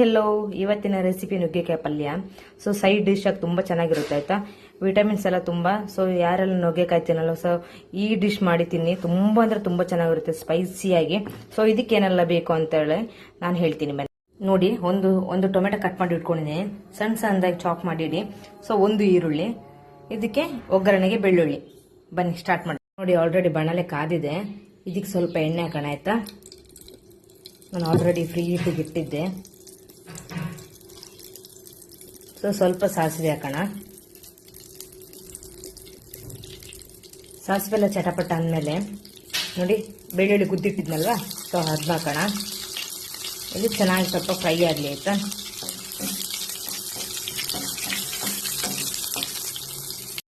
Hello ಇವತ್ತಿನ recipe ನುಗ್ಗೆಕಾಯಿ ಪಲ್ಯ. ಸೊ ಸೈಡ್ ಡಿಶ್ ಆಗಿ ತುಂಬ ಚೆನ್ನಾಗಿರುತ್ತೆ, ಆಯ್ತಾ? ವಿಟಮಿನ್ಸ್ ಎಲ್ಲ ತುಂಬ. ಸೊ ಯಾರೆಲ್ಲ ನುಗ್ಗೆಕಾಯಿ ತಿನ್ನಲ್ಲ ಸೊ ಈ ಡಿಶ್ ಮಾಡಿ ತಿನ್ನಿ. ತುಂಬ ಅಂದ್ರೆ ತುಂಬ ಚೆನ್ನಾಗಿರುತ್ತೆ ಸ್ಪೈಸಿಯಾಗಿ ಸೊ ಇದಕ್ಕೇನೆಲ್ಲ ಬೇಕು ಅಂತ ಹೇಳಿ ನಾನು ಹೇಳ್ತೀನಿ ಬನ್ನಿ. ನೋಡಿ, ಒಂದು ಒಂದು ಟೊಮೆಟೊ ಕಟ್ ಮಾಡಿ ಇಟ್ಕೊಂಡಿದ್ದೀನಿ. ಸಣ್ಣ ಸಣ್ಣದಾಗಿ ಚಾಪ್ ಮಾಡಿಡಿ ಸೊ ಒಂದು ಈರುಳ್ಳಿ. ಇದಕ್ಕೆ ಒಗ್ಗರಣೆಗೆ ಬೆಳ್ಳುಳ್ಳಿ. ಬನ್ನಿ ಸ್ಟಾರ್ಟ್ ಮಾಡಿ. ನೋಡಿ ಆಲ್ರೆಡಿ ಬಣಲೆ ಕಾದಿದೆ. ಇದಕ್ಕೆ ಸ್ವಲ್ಪ ಎಣ್ಣೆ ಹಾಕೋಣ, ಆಯ್ತಾ? ನಾನು ಆಲ್ರೆಡಿ ಫ್ರೀ ಇಟ್ಟಿದ್ದೆ. ಸೊ ಸ್ವಲ್ಪ ಸಾಸಿವೆ ಹಾಕೋಣ. ಸಾಸಿವೆ ಎಲ್ಲ ಚಟಪಟ ಅಂದಮೇಲೆ ನೋಡಿ, ಬೆಳ್ಳುಳ್ಳಿ ಗುದ್ದಿಟ್ಟಿದ್ನಲ್ವಾ? ಸೊ ಅದು ಹಾಕೋಣ. ಇದು ಚೆನ್ನಾಗಿ ಸ್ವಲ್ಪ ಫ್ರೈ ಆಗಲಿ ಆಯಿತಾ?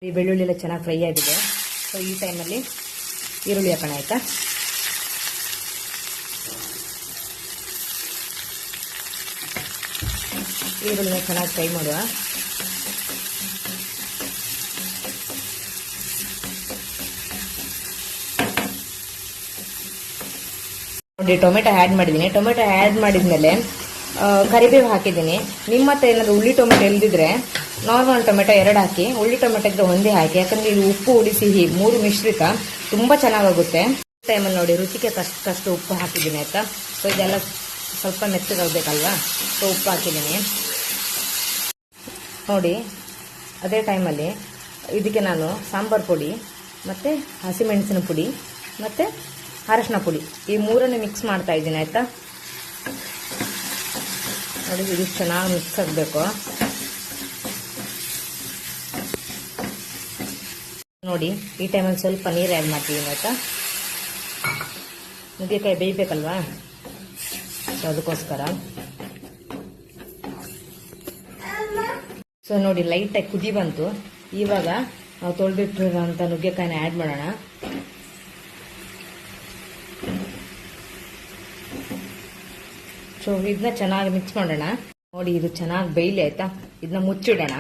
ಈ ಬೆಳ್ಳುಳ್ಳಿ ಎಲ್ಲ ಚೆನ್ನಾಗಿ ಫ್ರೈ ಆಗಿದೆ. ಸೊ ಈ ಟೈಮಲ್ಲಿ ಈರುಳ್ಳಿ ಹಾಕೋಣ ಆಯ್ತಾ? ಈರುಳ್ಳಿನ ಚೆನ್ನಾಗಿ ಫ್ರೈ ಮಾಡುವ. ನೋಡಿ, ಟೊಮೆಟೊ ಆ್ಯಡ್ ಮಾಡಿದ್ದೀನಿ. ಟೊಮೆಟೊ ಆ್ಯಡ್ ಮಾಡಿದ್ಮೇಲೆ ಕರಿಬೇವು ಹಾಕಿದ್ದೀನಿ. ನಿಮ್ಮ ಹತ್ರ ಏನಾದರೂ ಉಳ್ಳಿ ಟೊಮೆಟೊ ಇಲ್ದಿದ್ರೆ ನಾರ್ಮಲ್ ಟೊಮೆಟೊ ಎರಡು ಹಾಕಿ, ಉಳ್ಳಿ ಟೊಮೆಟೊ ಇದ್ರೆ ಒಂದೇ ಹಾಕಿ, ಯಾಕಂದರೆ ಇದು ಉಪ್ಪು ಹುಳಿ ಸಿಹಿ ಮೂರು ಮಿಶ್ರಿತ ತುಂಬ ಚೆನ್ನಾಗಾಗುತ್ತೆ. ಟೈಮಲ್ಲಿ ನೋಡಿ, ರುಚಿಗೆ ತಕ್ಕಷ್ಟು ಉಪ್ಪು ಹಾಕಿದ್ದೀನಿ, ಆಯಿತಾ? ಸೊ ಇದೆಲ್ಲ ಸ್ವಲ್ಪ ಮೆತ್ತಗಾಗಬೇಕಲ್ವಾ? ಸೊ ಉಪ್ಪು ಹಾಕಿದ್ದೀನಿ. ನೋಡಿ, ಅದೇ ಟೈಮಲ್ಲಿ ಇದಕ್ಕೆ ನಾನು ಸಾಂಬಾರು ಪುಡಿ, ಮತ್ತು ಹಸಿಮೆಣಸಿನ ಪುಡಿ, ಮತ್ತು ಅರಶಿನ ಪುಡಿ ಈ ಮೂರನ್ನು ಮಿಕ್ಸ್ ಮಾಡ್ತಾ ಇದ್ದೀನಿ, ಆಯಿತಾ? ನೋಡಿ, ಇದು ಚೆನ್ನಾಗಿ ಮಿಕ್ಸ್ ಆಗಬೇಕು. ನೋಡಿ, ಈ ಟೈಮಲ್ಲಿ ಸ್ವಲ್ಪ ನೀರು ಆ್ಯಡ್ ಮಾಡ್ತೀವಿ ಆಯಿತಾ? ನುಗ್ಗೆಕಾಯಿ ಬೇಯಬೇಕಲ್ವಾ? ಸೊ, ಅದಕ್ಕೋಸ್ಕರ. ಸೊ ನೋಡಿ ಲೈಟಾಗಿ ಕುದಿ ಬಂತು. ಇವಾಗ ನಾವು ತೊಳೆದಿಟ್ಟಿರೋಂಥ ನುಗ್ಗೆಕಾಯಿನ ಆ್ಯಡ್ ಮಾಡೋಣ. ಸೊ ಇದನ್ನ ಚೆನ್ನಾಗಿ ಮಿಕ್ಸ್ ಮಾಡೋಣ. ನೋಡಿ, ಇದು ಚೆನ್ನಾಗಿ ಬೇಯಲಿ ಆಯಿತಾ? ಇದನ್ನ ಮುಚ್ಚಿಡೋಣ.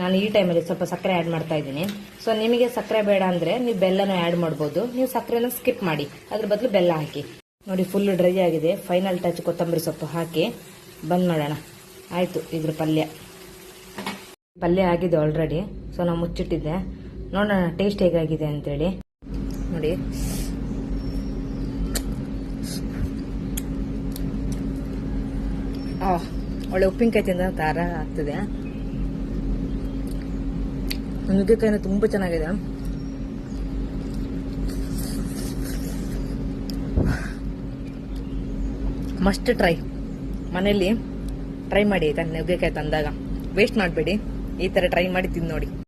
ನಾನು ಈ ಟೈಮಲ್ಲಿ ಸ್ವಲ್ಪ ಸಕ್ಕರೆ ಆ್ಯಡ್ ಮಾಡ್ತಾ ಇದ್ದೀನಿ. ಸೊ ನಿಮಗೆ ಸಕ್ಕರೆ ಬೇಡ ಅಂದರೆ ನೀವು ಬೆಲ್ಲನ ಆ್ಯಡ್ ಮಾಡ್ಬೋದು. ನೀವು ಸಕ್ಕರೆನ ಸ್ಕಿಪ್ ಮಾಡಿ. ಅದ್ರ ಬದಲು ಬೆಲ್ಲ ಹಾಕಿ. ನೋಡಿ ಫುಲ್ ಡ್ರೈ ಆಗಿದೆ. ಫೈನಲ್ ಟಚ್ ಕೊತ್ತಂಬರಿ ಸೊಪ್ಪು ಹಾಕಿ ಬಂದ್ ಮಾಡೋಣ. ಆಯಿತು, ಇದ್ರ ಪಲ್ಯ. ಪಲ್ಯ ಆಗಿದೆ ಆಲ್ರೆಡಿ ಸೊ ನಾವು ಮುಚ್ಚಿಟ್ಟಿದ್ದೆ. ನೋಡೋಣ ಟೇಸ್ಟ್ ಹೇಗಾಗಿದೆ ಅಂತೇಳಿ. ನೋಡಿ. ಒಳ್ಳೆ ಉಪ್ಪಿನಕಾಯಿ ತಿಂದ ಖಾರ ಆಗ್ತದೆ. ನುಗ್ಗೆಕಾಯಿನ ತುಂಬ ಚೆನ್ನಾಗಿದೆ. ಮಸ್ಟ್ ಟ್ರೈ ಮನೇಲಿ ಟ್ರೈ ಮಾಡಿ ಆಯ್ತಾ ನುಗ್ಗೆಕಾಯಿ ತಂದಾಗ. ವೇಸ್ಟ್ ಮಾಡಬೇಡಿ. ಈ ಥರ ಟ್ರೈ ಮಾಡಿ ತಿಂದು ನೋಡಿ.